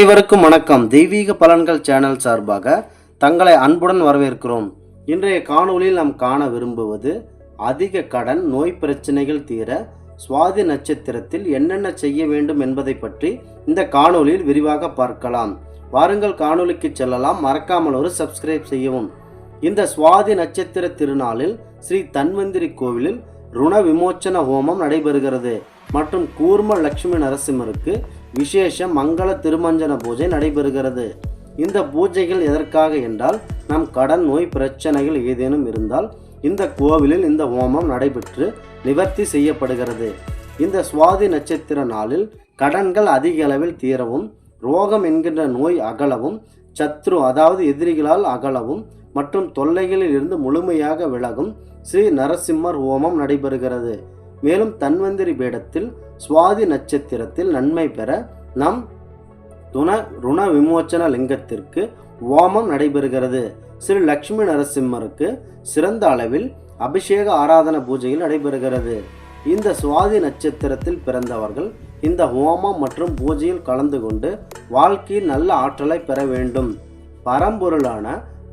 அனைவருக்கும் வணக்கம். தெய்வீக பலன்கள் சேனல் சார்பாக தங்களை அன்புடன் வரவேற்கிறோம். இன்றைய காணொளியில் நாம் காண விரும்புவது அதிக கடன் நோய் பிரச்சனைகள் தீர சுவாதி நட்சத்திரத்தில் என்னென்ன செய்ய வேண்டும் என்பதை பற்றி இந்த காணொளியில் விரிவாக பார்க்கலாம். வாருங்கள் காணொலிக்கு செல்லலாம். மறக்காமல் ஒரு சப்ஸ்கிரைப் செய்யவும். இந்த சுவாதி நட்சத்திர திருநாளில் ஸ்ரீ தன்வந்திரி கோவிலில் ருண விமோச்சன ஹோமம் நடைபெறுகிறது. மற்றும் கூர்ம லட்சுமி நரசிம்மருக்கு விசேஷ மங்கள திருமஞ்சன பூஜை நடைபெறுகிறது. இந்த பூஜைகள் எதற்காக என்றால் நம் கடன் நோய் பிரச்சனைகள் ஏதேனும் இருந்தால் இந்த கோவிலில் இந்த ஹோமம் நடைபெற்று நிவர்த்தி செய்யப்படுகிறது. இந்த சுவாதி நட்சத்திர நாளில் கடன்கள் அதிக அளவில் தீரவும் ரோகம் என்கின்ற நோய் அகலவும் சத்ரு அதாவது எதிரிகளால் அகலவும் மற்றும் தொல்லைகளில் இருந்து முழுமையாக விலகும் ஸ்ரீ நரசிம்மர் ஹோமம் நடைபெறுகிறது. மேலும் தன்வந்திரி பீடத்தில் சுவாதி நட்சத்திரத்தில் நன்மை பெற நம் துண ருண விமோச்சன லிங்கத்திற்கு ஹோமம் நடைபெறுகிறது. ஸ்ரீ லக்ஷ்மி நரசிம்மருக்கு சிறந்த அளவில் அபிஷேக ஆராதன பூஜையில் நடைபெறுகிறது. இந்த சுவாதி நட்சத்திரத்தில் பிறந்தவர்கள் இந்த ஹோமம் மற்றும் பூஜையில் கலந்து கொண்டு வாழ்க்கையில் நல்ல ஆற்றலை பெற வேண்டும். பரம்பொருளான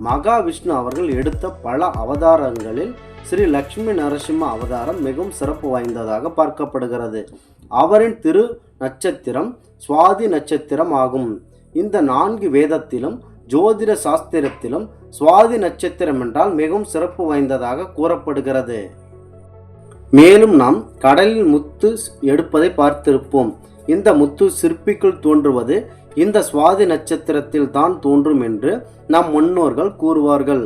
மகாவிஷ்ணு அவர்கள் எடுத்த பல அவதாரங்களில் ஸ்ரீ லக்ஷ்மி நரசிம்ம அவதாரம் மிகவும் சிறப்பு வாய்ந்ததாக பார்க்கப்படுகிறது. அவரின் திரு நட்சத்திரம் சுவாதி நட்சத்திரம் ஆகும். இந்த நான்கு வேதத்திலும் ஜோதிட சாஸ்திரத்திலும் சுவாதி நட்சத்திரம் என்றால் மிகவும் சிறப்பு வாய்ந்ததாக கூறப்படுகிறது. மேலும் நாம் கடலில் முத்து எடுப்பதை பார்த்திருப்போம். இந்த முத்து சிற்பிக்குள் தோன்றுவது இந்த சுவாதி நட்சத்திரத்தில் தான் தோன்றும் என்று நம் முன்னோர்கள் கூறுவார்கள்.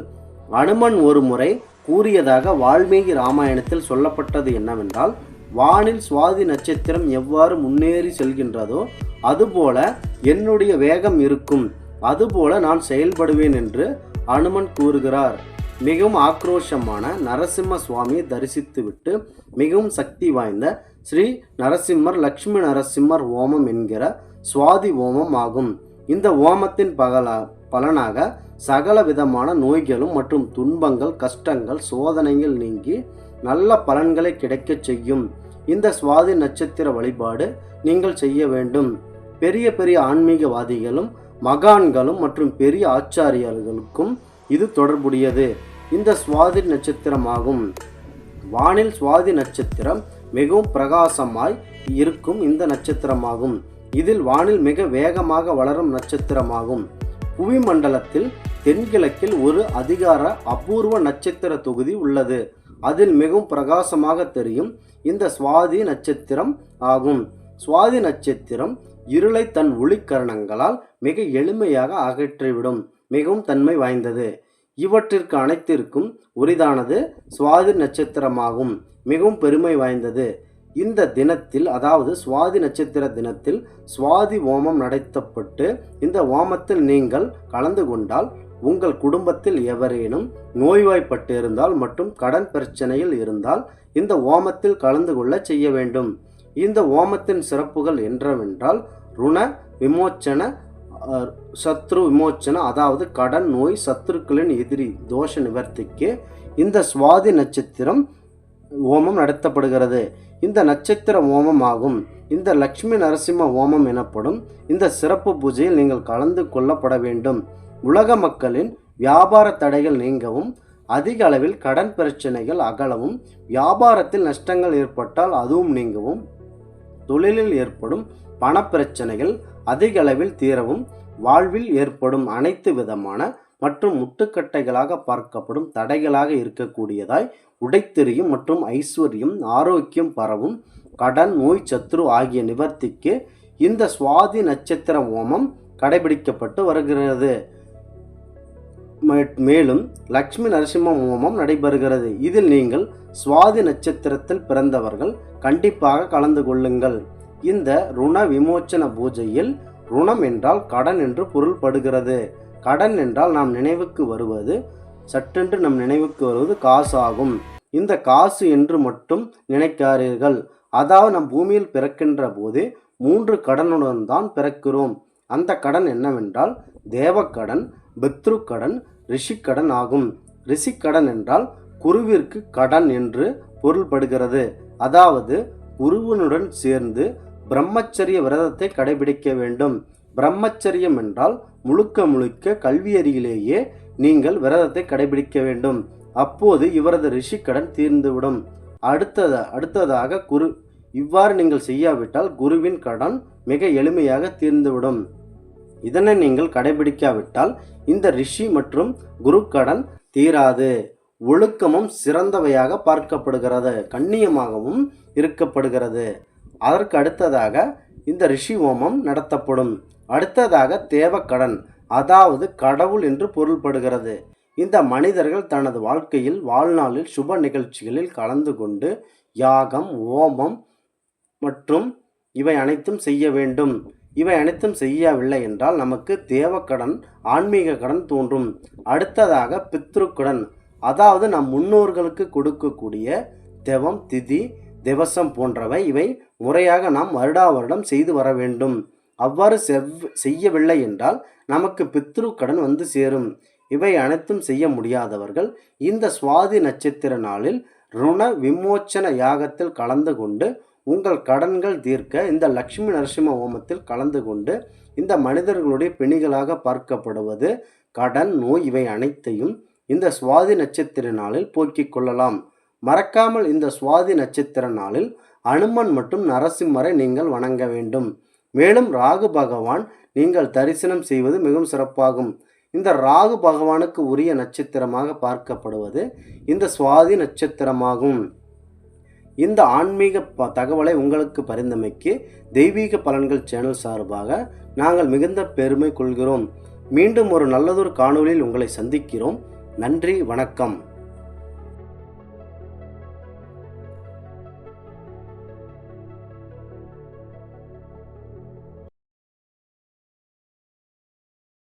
அனுமன் ஒரு முறை கூறியதாக வால்மீகி ராமாயணத்தில் சொல்லப்பட்டது என்னவென்றால் வானில் சுவாதி நட்சத்திரம் எவ்வாறு முன்னேறி செல்கின்றதோ அதுபோல என்னுடைய வேகம் இருக்கும். அதுபோல நான் செயல்படுவேன் என்று அனுமன் கூறுகிறார். மிகவும் ஆக்ரோஷமான நரசிம்ம சுவாமியை தரிசித்துவிட்டு மிகவும் சக்தி வாய்ந்த ஸ்ரீ நரசிம்மர் லக்ஷ்மி நரசிம்மர் ஓமம் என்கிற சுவாதி ஓமம் ஆகும். இந்த ஓமத்தின் பகல பலனாக சகல விதமான நோய்களும் மற்றும் துன்பங்கள் கஷ்டங்கள் சோதனைகள் நீங்கி நல்ல பலன்களை கிடைக்கச் செய்யும். இந்த சுவாதி நட்சத்திர வழிபாடு நீங்கள் செய்ய வேண்டும். பெரிய பெரிய ஆன்மீகவாதிகளும் மகான்களும் மற்றும் பெரிய ஆச்சாரியர்களுக்கும் இது தொடர்புடையது. இந்த சுவாதி நட்சத்திரமாகும். வானில் சுவாதி நட்சத்திரம் மிகவும் பிரகாசமாய் இருக்கும் இந்த நட்சத்திரமாகும். இதில் வானில் மிக வேகமாக வளரும் நட்சத்திரமாகும். புவி மண்டலத்தில் தென்கிழக்கில் ஒரு அதிகார அபூர்வ நட்சத்திர தொகுதி உள்ளது. அதில் மிகவும் பிரகாசமாக தெரியும் இந்த சுவாதி நட்சத்திரம் ஆகும். சுவாதி நட்சத்திரம் இருளை தன் ஒளிக்கரணங்களால் மிக எளிமையாக அகற்றிவிடும் மிகவும் தன்மை வாய்ந்தது. இவற்றிற்கு அனைத்திற்கும் உரிதானது சுவாதி நட்சத்திரமாகும் மிகவும் பெருமை வாய்ந்தது. இந்த தினத்தில் அதாவது சுவாதி நட்சத்திர தினத்தில் சுவாதி ஓமம் நடத்தப்பட்டு இந்த ஓமத்தில் நீங்கள் கலந்து கொண்டால் உங்கள் குடும்பத்தில் எவரேனும் நோய்வாய்ப்பட்டு இருந்தால் மற்றும் கடன் பிரச்சனையில் இருந்தால் இந்த ஓமத்தில் கலந்து கொள்ள செய்ய வேண்டும். இந்த ஓமத்தின் சிறப்புகள் என்றவென்றால் ருண விமோச்சன சத்ரு விமோச்சன அதாவது கடன் நோய் சத்துருக்களின் எதிரி தோஷ நிவர்த்திக்கு இந்த சுவாதி நட்சத்திரம் ஓமம் நடத்தப்படுகிறது. இந்த நட்சத்திர ஓமம் ஆகும். இந்த லக்ஷ்மி நரசிம்ம ஓமம் எனப்படும் இந்த சிறப்பு பூஜையில் நீங்கள் கலந்து கொள்ளப்பட வேண்டும். உலக மக்களின் வியாபார தடைகள் நீங்கவும் அதிக அளவில் கடன் பிரச்சனைகள் அகலவும் வியாபாரத்தில் நஷ்டங்கள் ஏற்பட்டால் அதுவும் நீங்கவும் தொழிலில் ஏற்படும் பணப்பிரச்சனைகள் அதிக அளவில் தீரவும் வாழ்வில் ஏற்படும் அனைத்து விதமான மற்றும் முட்டுக்கட்டைகளாக பார்க்கப்படும் தடைகளாக இருக்கக்கூடியதாய் உடைத்தெறியும் மற்றும் ஐஸ்வர்யம் ஆரோக்கியம் பரவும் கடன் நோய் சத்ரு ஆகிய நிவர்த்திக்கு இந்த சுவாதி நட்சத்திர ஓமம் கடைபிடிக்கப்பட்டு வருகிறது. மே- மேலும் லக்ஷ்மி நரசிம்ம ஹோமம் நடைபெறுகிறது. இதில் நீங்கள் சுவாதி நட்சத்திரத்தில் பிறந்தவர்கள் கண்டிப்பாக கலந்து கொள்ளுங்கள். இந்த ருண விமோச்சன பூஜையில் ருணம் என்றால் கடன் என்று பொருள்படுகிறது. கடன் என்றால் நாம் நினைவுக்கு வருவது சட்டென்று நம் நினைவுக்கு வருவது காசு ஆகும் இந்த காசு என்று மட்டும் நினைக்காதீர்கள். அதாவது நம் பூமியில் பிறக்கின்ற போது மூன்று கடனுடன் தான் பிறக்கிறோம். அந்த கடன் என்னவென்றால் தேவக்கடன் பித்ருக்கடன் ரிஷிக்கடன் ஆகும். ரிஷிக்கடன் என்றால் குருவிற்கு கடன் என்று பொருள்படுகிறது. அதாவது குருவனுடன் சேர்ந்து பிரம்மச்சரிய விரதத்தை கடைபிடிக்க வேண்டும். பிரம்மச்சரியம் என்றால் முழுக்க முழுக்க கல்வியறியிலேயே நீங்கள் விரதத்தை கடைபிடிக்க வேண்டும். அப்போது இவரது ரிஷிக்கடன் தீர்ந்துவிடும். அடுத்தத அடுத்ததாக குரு. இவ்வாறு நீங்கள் செய்யாவிட்டால் குருவின் கடன் மிக எளிமையாக தீர்ந்துவிடும். இதனை நீங்கள் கடைபிடிக்காவிட்டால் இந்த ரிஷி மற்றும் குரு கடன் தீராது. ஒழுக்கமும் சிறந்தவையாக பார்க்கப்படுகிறது. கண்ணியமாகவும் இருக்கப்படுகிறது அதற்கு அடுத்ததாக இந்த ரிஷி ஹோமம் நடத்தப்படும். அடுத்ததாக தேவக்கடன் அதாவது கடவுள் என்று பொருள்படுகிறது. இந்த மனிதர்கள் தனது வாழ்க்கையில் வாழ்நாளில் சுப நிகழ்ச்சிகளில் கலந்து கொண்டு யாகம் ஓமம் மற்றும் இவை அனைத்தும் செய்ய வேண்டும். இவை அனைத்தும் செய்யவில்லை என்றால் நமக்கு தேவக்கடன் ஆன்மீக கடன் தோன்றும். அடுத்ததாக பித்ருக்கடன் அதாவது நம் முன்னோர்களுக்கு கொடுக்கக்கூடிய தெவம் திதி திவசம் போன்றவை இவை முறையாக நாம் வருடா வருடம் செய்து வர வேண்டும். அவ்வாறு செவ் செய்யவில்லை என்றால் நமக்கு பித்ரு கடன் வந்து சேரும். இவை அனைத்தும் செய்ய முடியாதவர்கள் இந்த சுவாதி நட்சத்திர நாளில் ருண விமோச்சன யாகத்தில் கலந்து கொண்டு உங்கள் கடன்கள் தீர்க்க இந்த லக்ஷ்மி நரசிம்ம ஹோமத்தில் கலந்து கொண்டு இந்த மனிதர்களுடைய பிணிகளாக பார்க்கப்படுவது கடன் நோய் இவை அனைத்தையும் இந்த சுவாதி நட்சத்திர நாளில் போக்கிக் கொள்ளலாம். மறக்காமல் இந்த சுவாதி நட்சத்திர நாளில் அனுமன் மற்றும் நரசிம்மரை நீங்கள் வணங்க வேண்டும். மேலும் ராகு பகவான் நீங்கள் தரிசனம் செய்வது மிகவும் சிறப்பாகும். இந்த ராகு பகவானுக்கு உரிய நட்சத்திரமாக பார்க்கப்படுவது இந்த சுவாதி நட்சத்திரமாகும். இந்த ஆன்மீக ப தகவலை உங்களுக்கு பரிந்தமைக்கு தெய்வீக பலன்கள் சேனல் சார்பாக நாங்கள் மிகுந்த பெருமை கொள்கிறோம். மீண்டும் ஒரு நல்லதொரு காணொலியில் உங்களை சந்திக்கிறோம். நன்றி வணக்கம்.